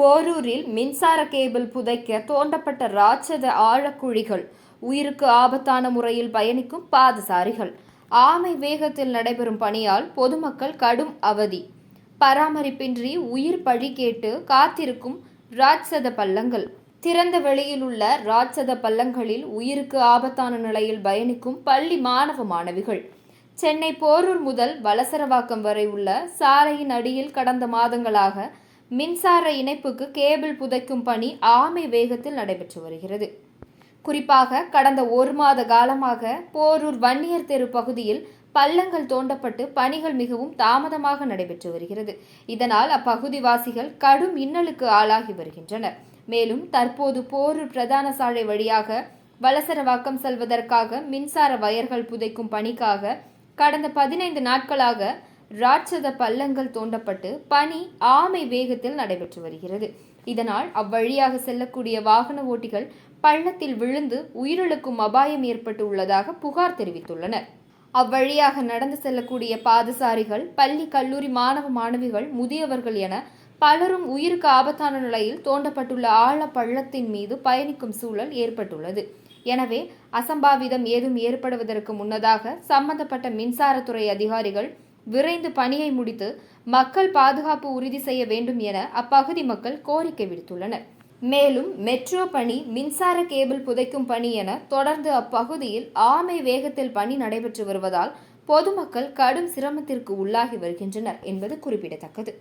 போரூரில் மின்சார கேபிள் புதைக்க தோண்டப்பட்ட ராட்சத ஆழக்குழிகள் உயிருக்கு ஆபத்தான முறையில் பயணிக்கும் பாதசாரிகள். ஆமை வேகத்தில் நடைபெறும் பணியால் பொதுமக்கள் கடும் அவதி. பராமரிப்பின்றி உயிர் பழி கேட்டு காத்திருக்கும் ராட்சத பள்ளங்கள். திறந்த வெளியில் உள்ள ராட்சத பள்ளங்களில் உயிருக்கு ஆபத்தான நிலையில் பயணிக்கும் பள்ளி மாணவ மாணவிகள். சென்னை போரூர் முதல் வலசரவாக்கம் வரை உள்ள சாலையின் அடியில் கடந்த மாதங்களாக மின்சார இணைப்புக்கு கேபிள் புதைக்கும் பணி ஆமை வேகத்தில் நடைபெற்று வருகிறது. குறிப்பாக கடந்த ஒரு மாத காலமாக போரூர் வன்னியர் தெரு பகுதியில் பள்ளங்கள் தோண்டப்பட்டு பணிகள் மிகவும் தாமதமாக நடைபெற்று வருகிறது. இதனால் அப்பகுதிவாசிகள் கடும் இன்னலுக்கு ஆளாகி வருகின்றனர். மேலும் தற்போது போரூர் பிரதான சாலை வழியாக வலசரவாக்கம் செல்வதற்காக மின்சார வயர்கள் புதைக்கும் பணிக்காக கடந்த பதினைந்து நாட்களாக ராட்சத பள்ளங்கள் தோண்டப்பட்டு பணி ஆமை வேகத்தில் நடைபெற்று வருகிறது. இதனால் அவ்வழியாக செல்லக்கூடிய வாகன ஓட்டிகள் பள்ளத்தில் விழுந்து உயிரிழக்கும் அபாயம் ஏற்பட்டு உள்ளதாக புகார் தெரிவித்துள்ளனர். அவ்வழியாக நடந்து செல்லக்கூடிய பாதசாரிகள் பள்ளி கல்லூரி மாணவ மாணவிகள் முதியவர்கள் என பலரும் உயிருக்கு ஆபத்தான நிலையில் தோண்டப்பட்டுள்ள ஆழ பள்ளத்தின் மீது பயணிக்கும் சூழல் ஏற்பட்டுள்ளது. எனவே அசம்பாவிதம் ஏதும் ஏற்படுவதற்கு முன்னதாக சம்பந்தப்பட்ட மின்சாரத்துறை அதிகாரிகள் விரைந்து பணியை முடித்து மக்கள் பாதுகாப்பு உறுதி செய்ய வேண்டும் என அப்பகுதி மக்கள் கோரிக்கை விடுத்துள்ளனர். மேலும் மெட்ரோ பணி மின்சார கேபிள் புதைக்கும் பணி என தொடர்ந்து அப்பகுதியில் ஆமை வேகத்தில் பணி நடைபெற்று வருவதால் பொதுமக்கள் கடும் சிரமத்திற்கு உள்ளாகி வருகின்றனர் என்பது குறிப்பிடத்தக்கது.